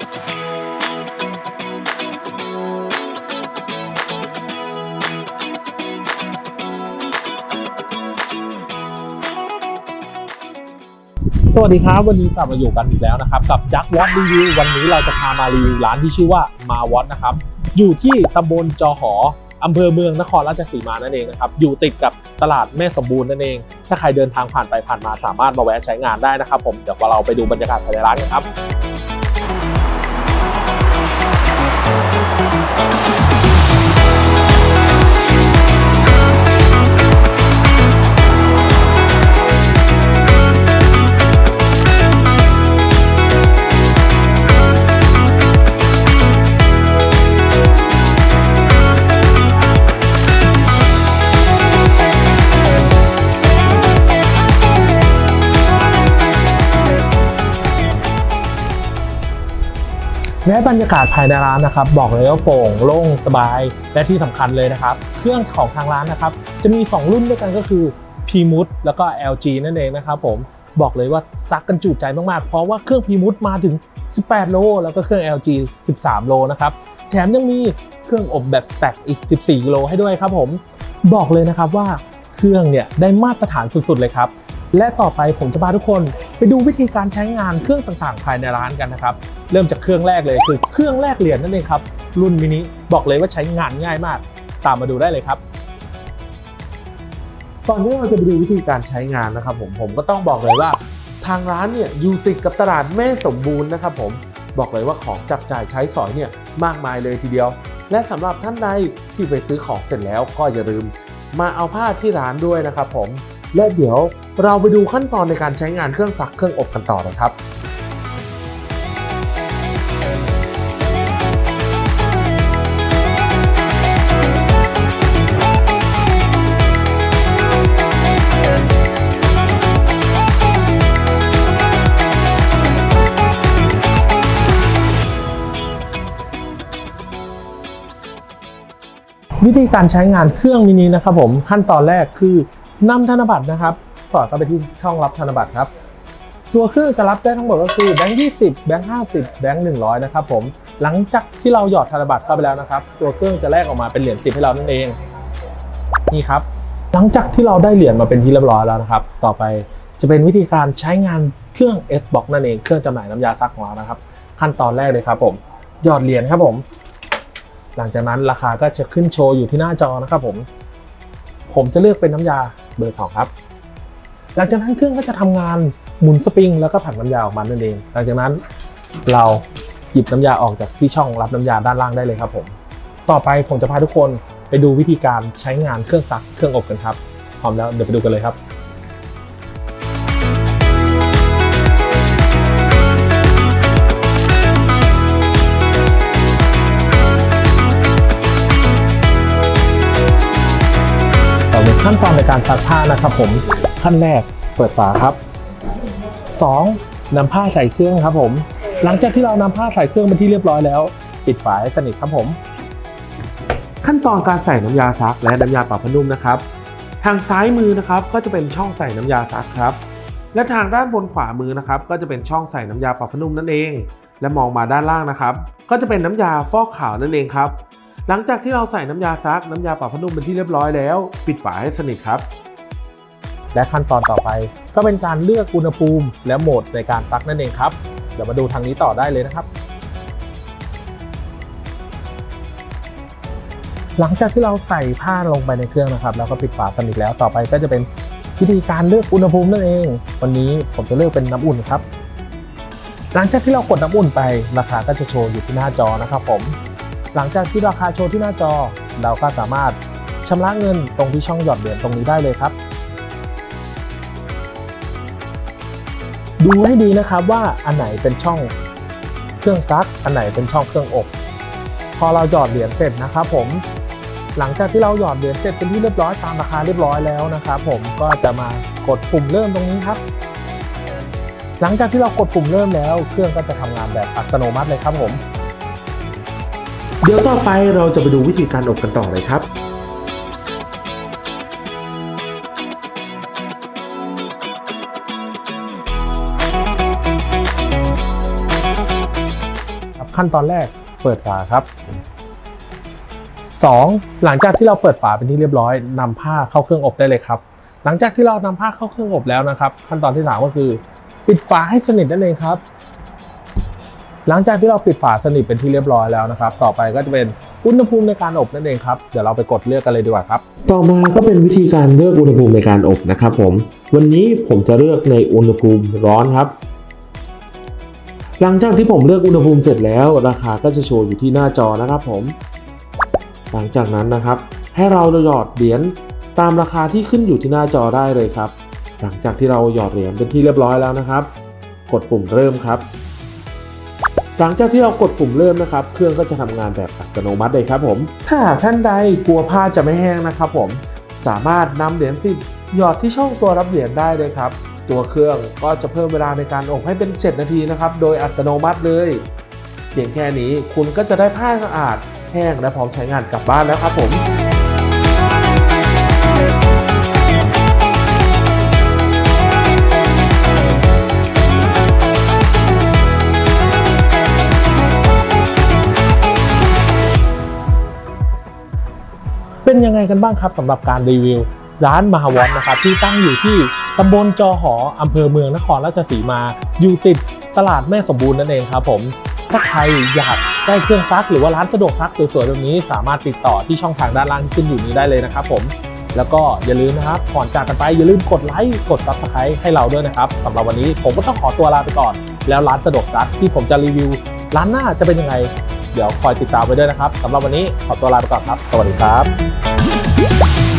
สวัสดีครับวันนี้กลับมาอยู่กันอีกแล้วนะครับ กับยักษ์วอตรีวิววันนี้เราจะพามารีวิวร้านที่ชื่อว่ามาวอตนะครับ อยู่ที่ตำบลจอหออำเภอเมืองนครราชสีมานั่นเองนะครับ อยู่ติดกับตลาดแม่สมบูรณ์นั่นเอง ถ้าใครเดินทางผ่านไปผ่านมาสามารถมาแวะใช้งานได้นะครับ ผมเดี๋ยวเราไปดูบรรยากาศภายในร้านกันครับ Thank you. และบรรยากาศภายในร้านนะครับ บอกเลยว่าโปร่งโล่งสบาย และที่สำคัญเลยนะครับ เครื่องของทางร้านนะครับ จะมี 2 รุ่นด้วยกันก็คือ p m u d แล้วก็ LG นั่นเองนะครับผมบอกเลยว่าซักกันจุใจมากๆ เพราะว่าเครื่อง p m u d มาถึง 18 โล แล้วก็เครื่อง LG 13 โลนะครับแถมยังมีเครื่องอบแบบแตกอีก 14 กิโลให้ด้วยครับผมบอกเลยนะครับว่าเครื่องเนี่ยได้มาตรฐานสุดๆเลยครับ และต่อไปผมจะพาทุกคน ไปดูวิธีการใช้งานเครื่องต่างๆภายในร้านกันนะครับ เริ่มจากเครื่องแรกเลยคือเครื่องแรกเหรียญนั่นเองครับ รุ่นมินิบอกเลยว่าใช้งานง่ายมาก ตามมาดูได้เลยครับตอนนี้เราจะไปดูวิธีการใช้งานนะครับผมผมก็ต้องบอกเลยว่า ทางร้านเนี่ยอยู่ติดกับตลาดแม่สมบูรณ์นะครับผมบอกเลยว่าของจับจ่ายใช้สอยเนี่ยมากมายเลยทีเดียว และสำหรับท่านใดที่ไปซื้อของเสร็จแล้วก็อย่าลืม มาเอาผ้าที่ร้านด้วยนะครับผม และเดี๋ยวเราไปดูขั้นตอนในการใช้งานเครื่องซักเครื่องอบกันต่อเลยครับวิธีการใช้งานเครื่องมินินะครับผมขั้นตอนแรกคือ นำธนบัตรนะครับ สอดเข้าไปที่ช่องรับธนบัตรครับ ตัวเครื่องจะรับได้ทั้งหมดก็คือแบงค์20แบงค์50แบงค์100นะครับผม หลังจากที่เราหยอดธนบัตรเข้าไปแล้วนะครับ ตัวเครื่องจะแลกออกมาเป็นเหรียญ10ให้เรานั่นเอง นี่ครับ หลังจากที่เราได้เหรียญมาเป็นที่เรียบร้อยแล้วนะครับ ต่อไปจะเป็นวิธีการใช้งานเครื่อง S box นั่นเอง เครื่องจำหน่ายน้ำยาซักของเรานะครับ ขั้นตอนแรกเลยครับผม หยอดเหรียญครับผม หลังจากนั้นราคาก็จะขึ้นโชว์อยู่ที่หน้าจอนะครับผม ผมจะเลือกเป็นน้ำยา เบอร์สองครับหลังจากนั้นเครื่องก็จะทำงานหมุนสปริงแล้วก็ผักน้ำยาออกมานั่นเอง หลังจากนั้นเราหยิบน้ำยาออกจากที่ช่องรับน้ำยาด้านล่างได้เลยครับผม ต่อไปผมจะพาทุกคนไปดูวิธีการใช้งานเครื่องซักเครื่องอบกันครับพร้อมแล้วเดี๋ยวไปดูกันเลยครับ ขั้นตอนในการซักผ้านะครับผมขั้นแรกเปิดฝาครับ 2. นำผ้าใส่เครื่องครับผม หลังจากที่เรานำผ้าใส่เครื่องเป็นที่เรียบร้อยแล้ว ปิดฝาให้สนิทครับผม ขั้นตอนการใส่น้ำยาซักและน้ำยาปรับผ้านุ่มนะครับ ทางซ้ายมือนะครับก็จะเป็นช่องใส่น้ำยาซักครับ และทางด้านบนขวามือนะครับ ก็จะเป็นช่องใส่น้ำยาปรับผ้านุ่มนั่นเอง และมองมาด้านล่างนะครับ ก็จะเป็นน้ำยาฟอกขาวนั่นเองครับ หลังจากที่เราใส่น้ำยาซักน้ำยาปรับผ้านุ่มเป็นที่เรียบร้อยแล้ว ปิดฝาให้สนิทครับและขั้นตอนต่อไปก็เป็นการเลือกอุณหภูมิและโหมดในการซักนั่นเองครับ เดี๋ยวมาดูทางนี้ต่อได้เลยนะครับ หลังจากที่เราใส่ผ้าลงไปในเครื่องนะครับ แล้วก็ปิดฝาสนิทแล้วต่อไปก็จะเป็นวิธีการเลือกอุณหภูมินั่นเอง วันนี้ผมจะเลือกเป็นน้ำอุ่นครับ หลังจากที่เรากดน้ำอุ่นไปราคาก็จะโชว์อยู่ที่หน้าจอนะครับผม หลังจากที่ราคาโชว์ที่หน้าจอ เราก็สามารถชำระเงินตรงที่ช่องหยอดเหรียญตรงนี้ได้เลยครับ ดูให้ดีนะครับว่าอันไหนเป็นช่องเครื่องซัก อันไหนเป็นช่องเครื่องอบ พอเราหยอดเหรียญเสร็จนะครับผมหลังจากที่เราหยอดเหรียญเสร็จเป็นที่เรียบร้อยตามราคาเรียบร้อยแล้วนะครับผมก็จะมากดปุ่มเริ่มตรงนี้ครับ หลังจากที่เรากดปุ่มเริ่มแล้ว เครื่องก็จะทำงานแบบอัตโนมัติเลยครับผม เดี๋ยวต่อไปเราจะไปดูวิธีการอบกันต่อเลยครับขั้นตอนแรกเปิดฝาครับ 2. หลังจากที่เราเปิดฝาเป็นที่เรียบร้อยนำผ้าเข้าเครื่องอบได้เลยครับ หลังจากที่เรานำผ้าเข้าเครื่องอบแล้วนะครับ ขั้นตอนที่สามก็คือ ปิดฝาให้สนิทนั่นเองครับ หลังจากที่เราปิดฝาสนิทเป็นที่เรียบร้อยแล้วนะครับ ต่อไปก็จะเป็นอุณหภูมิในการอบนั่นเองครับ เดี๋ยวเราไปกดเลือกกันเลยดีกว่าครับ ต่อมาก็เป็นวิธีการเลือกอุณหภูมิในการอบนะครับผม วันนี้ผมจะเลือกในอุณหภูมิร้อนครับ หลังจากที่ผมเลือกอุณหภูมิเสร็จแล้ว ราคาก็จะโชว์อยู่ที่หน้าจอนะครับผม หลังจากนั้นนะครับ ให้เราหยอดเหรียญตามราคาที่ขึ้นอยู่ที่หน้าจอได้เลยครับ หลังจากที่เราหยอดเหรียญเป็นที่เรียบร้อยแล้วนะครับ กดปุ่มเริ่มครับ หลังจากที่เรากดปุ่มเริ่มนะครับ เครื่องก็จะทำงานแบบอัตโนมัติเลยครับผม ถ้าหากท่านใดกลัวผ้าจะไม่แห้งนะครับผม สามารถนำเหรียญสิบหยอดที่ช่องตัวรับเหรียญได้เลยครับ ตัวเครื่องก็จะเพิ่มเวลาในการอบให้เป็น 7 นาทีนะครับ โดยอัตโนมัติเลย เพียงแค่นี้คุณก็จะได้ผ้าสะอาด แห้งและพร้อมใช้งานกลับบ้านแล้วครับผม ไงกันบ้างครับสำหรับการรีวิว ร้านมหาวอนนะครับที่ตั้งอยู่ที่ตำบลจอหออำเภอเมืองนครราชสีมา อยู่ติดตลาดแม่สมบูรณ์นั่นเองครับผมถ้าใครอยากได้เครื่องซักหรือว่าร้านสะดวกซักสวยๆแบบนี้ สามารถติดต่อที่ช่องทางด้านล่างขึ้นอยู่นี้ได้เลยนะครับผมแล้วก็อย่าลืมนะครับก่อนจากกันไปอย่าลืมกดไลค์กดซับสไครต์ให้เราด้วยนะครับสำหรับวันนี้ผมก็ต้องขอตัวลาไปก่อน แล้วร้านสะดวกซักที่ผมจะรีวิว ร้านหน้าจะเป็นยังไง เดี๋ยวคอยติดตามไว้ด้วยนะครับสำหรับวันนี้ขอตัวลาไปก่อนครับ สวัสดีครับ Música